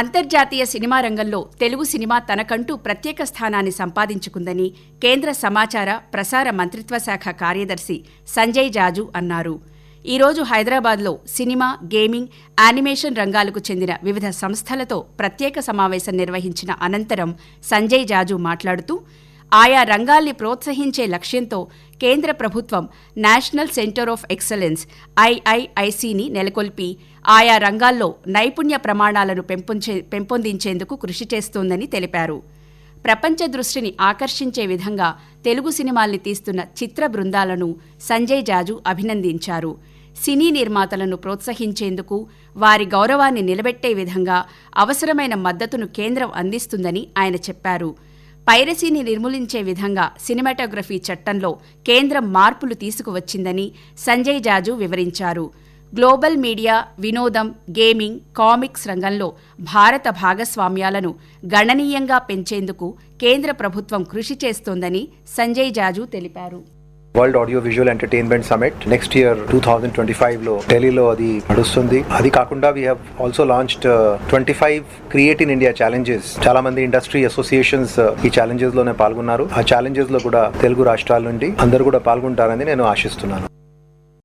అంతర్జాతీయ సినిమా రంగంలో తెలుగు సినిమా తనకంటూ ప్రత్యేక స్థానాన్ని సంపాదించుకుందని కేంద్ర సమాచార ప్రసార మంత్రిత్వ శాఖ కార్యదర్శి సంజయ్ జాజు అన్నారు. ఈరోజు హైదరాబాద్లో సినిమా గేమింగ్ యానిమేషన్ రంగాలకు చెందిన వివిధ సంస్థలతో ప్రత్యేక సమావేశం నిర్వహించిన అనంతరం సంజయ్ జాజు మాట్లాడుతూ ఆయా రంగాల్ని ప్రోత్సహించే లక్ష్యంతో కేంద్ర ప్రభుత్వం నేషనల్ సెంటర్ ఆఫ్ ఎక్సలెన్స్ ఐఐఐసిని నెలకొల్పి ఆయా రంగాల్లో నైపుణ్య ప్రమాణాలను పెంపొంచే పెంపొందించేందుకు కృషి చేస్తోందని తెలిపారు. ప్రపంచ దృష్టిని ఆకర్షించే విధంగా తెలుగు సినిమాల్ని తీస్తున్న చిత్ర బృందాలను సంజయ్ జాజు అభినందించారు. సినీ నిర్మాతలను ప్రోత్సహించేందుకు వారి గౌరవాన్ని నిలబెట్టే విధంగా అవసరమైన మద్దతును కేంద్రం అందిస్తుందని ఆయన చెప్పారు. పైరసీని నిర్మూలించే విధంగా సినిమాటోగ్రఫీ చట్టంలో కేంద్రం మార్పులు తీసుకువచ్చిందని సంజయ్ జాజు వివరించారు. గ్లోబల్ మీడియా వినోదం గేమింగ్ కామిక్స్ రంగంలో భారత భాగస్వామ్యాలను గణనీయంగా పెంచేందుకు కేంద్ర ప్రభుత్వం కృషి చేస్తోందని సంజయ్ జాజు తెలిపారు. World Audio Visual Entertainment Summit next year two thousand twenty ఫైవ్లో ఢిల్లీలో అది నడుస్తుంది. అది కాకుండా we have also launched twenty five create in India challenges చాలా మంది ఇండస్ట్రీ అసోసియేషన్స్ ఈ ఛాలెంజెస్లోనే పాల్గొన్నారు. ఆ ఛాలెంజెస్లో కూడా తెలుగు రాష్ట్రాల నుండి అందరూ కూడా పాల్గొంటారని నేను ఆశిస్తున్నాను.